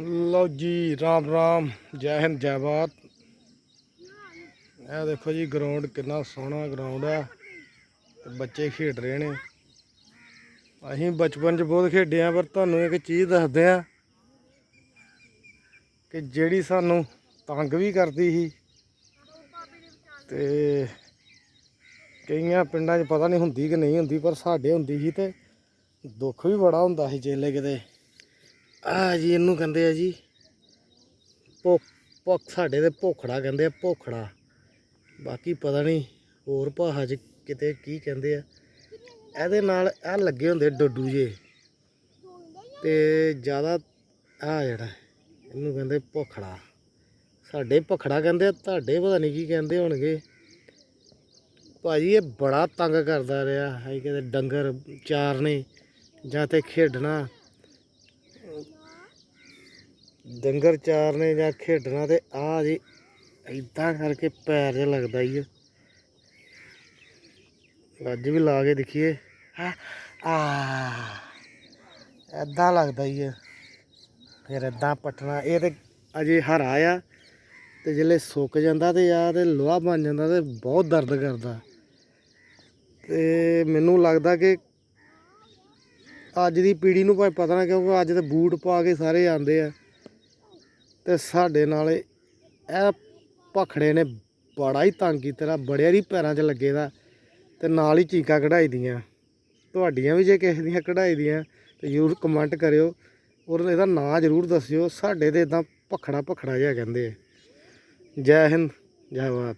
ਲਓ ਜੀ, ਰਾਮ ਰਾਮ, ਜੈ ਹਿੰਦ, ਜੈ ਬਾਤ ਇਹ ਦੇਖੋ ਜੀ ਗਰਾਊਂਡ ਕਿੰਨਾ ਸੋਹਣਾ ਗਰਾਊਂਡ ਆ। ਤੇ ਬੱਚੇ ਖੇਡ ਰਹੇ ਨੇ। ਅਸੀਂ ਬਚਪਨ 'ਚ ਬਹੁਤ ਖੇਡੇ ਆ, ਪਰ ਤੁਹਾਨੂੰ ਇੱਕ ਚੀਜ਼ ਦੱਸਦੇ ਆ ਕਿ ਜਿਹੜੀ ਸਾਨੂੰ ਤੰਗ ਵੀ ਕਰਦੀ ਸੀ ਤੇ ਕਈਆਂ ਪਿੰਡਾਂ 'ਚ ਪਤਾ ਨਹੀਂ ਹੁੰਦੀ ਕਿ ਨਹੀਂ ਹੁੰਦੀ, ਪਰ ਸਾਡੇ ਹੁੰਦੀ ਸੀ ਤੇ ਦੁੱਖ ਵੀ ਬੜਾ ਹੁੰਦਾ ਸੀ ਜੇਲੇ ਕਿਤੇ। ਆ ਜੀ, ਇਹਨੂੰ ਕਹਿੰਦੇ ਆ ਜੀ, ਭੁੱਖ ਭੁੱਖ ਸਾਡੇ ਤੇ ਭੋਖੜਾ ਕਹਿੰਦੇ ਆ, ਭੋਖੜਾ। ਬਾਕੀ ਪਤਾ ਨਹੀਂ ਹੋਰ ਭਾਸ਼ਾ 'ਚ ਕਿਤੇ ਕੀ ਕਹਿੰਦੇ ਆ। ਇਹਦੇ ਨਾਲ ਇਹ ਲੱਗੇ ਹੁੰਦੇ ਡੱਡੂ ਜੇ। ਤੇ ਜ਼ਿਆਦਾ ਆ ਜਿਹੜਾ, ਇਹਨੂੰ ਕਹਿੰਦੇ ਭੋਖੜਾ। ਸਾਡੇ ਭਖੜਾ ਕਹਿੰਦੇ ਆ, ਤੁਹਾਡੇ ਪਤਾ ਨਹੀਂ ਕੀ ਕਹਿੰਦੇ ਹੋਣਗੇ। ਭਾਜੀ, ਇਹ ਬੜਾ ਤੰਗ ਕਰਦਾ ਰਿਹਾ ਹੈ ਕਿਤੇ ਡੰਗਰ ਚਾਰਨੇ ਜਾਂ ਤੇ ਖੇਡਣਾ। ਡੰਗਰ ਚਾਰਨੇ ਜਾਂ ਖੇਡਣਾ ਤੇ ਆ ਜੀ ਇਦਾਂ ਕਰਕੇ ਪੈਰ ਜਿਹਾ ਲੱਗਦਾ ਹੀ ਆ। ਅੱਜ ਵੀ ਲਾ ਕੇ ਦੇਖੀਏ। ਆ ਆ ਇਦਾਂ ਲੱਗਦਾ ਹੀ ਆ। ਫਿਰ ਇਦਾਂ ਪਟਣਾ, ਇਹ ਤੇ ਅਜੇ ਹਰਾ ਆ ਤੇ ਜਿਹੜੇ ਸੁੱਕ ਜਾਂਦਾ ਤੇ ਆ ਤੇ ਲੋਹਾ ਬਣ ਜਾਂਦਾ ਤੇ ਬਹੁਤ ਦਰਦ ਕਰਦਾ। ਤੇ ਮੈਨੂੰ ਲੱਗਦਾ ਕਿ ਅੱਜ ਦੀ ਪੀੜ੍ਹੀ ਨੂੰ ਭਾਵੇਂ ਪਤਾ ਨਾ ਕਿਉਂਕਿ ਅੱਜ ਤੇ ਬੂਟ ਪਾ ਕੇ ਸਾਰੇ ਆਉਂਦੇ ਆ। ਤੇ ਸਾਡੇ ਨਾਲ ਇਹ ਭਖੜੇ ਨੇ ਬੜਾ ਹੀ ਤੰਗ ਕੀਤਾ ਦਾ ਬੜਿਆ ਹੀ ਪੈਰਾਂ 'ਚ ਲੱਗੇ ਦਾ ਤੇ ਨਾਲ ਹੀ ਚੀਕਾਂ ਕਢਾਈ ਦੀਆਂ। ਤੁਹਾਡੀਆਂ ਵੀ ਜੇ ਕਿਸੇ ਦੀਆਂ ਕਢਾਈ ਦੀਆਂ ਤੇ ਜ਼ਰੂਰ ਕਮੈਂਟ ਕਰਿਓ ਔਰ ਇਹਦਾ ਨਾਂ ਜ਼ਰੂਰ ਦੱਸਿਓ, ਸਾਡੇ ਤੇ ਇਦਾਂ ਭਖੜਾ ਭਖੜਾ ਜਿਹਾ ਕਹਿੰਦੇ ਜੈ ਹਿੰਦ, ਜੈ ਭਾਰਤ।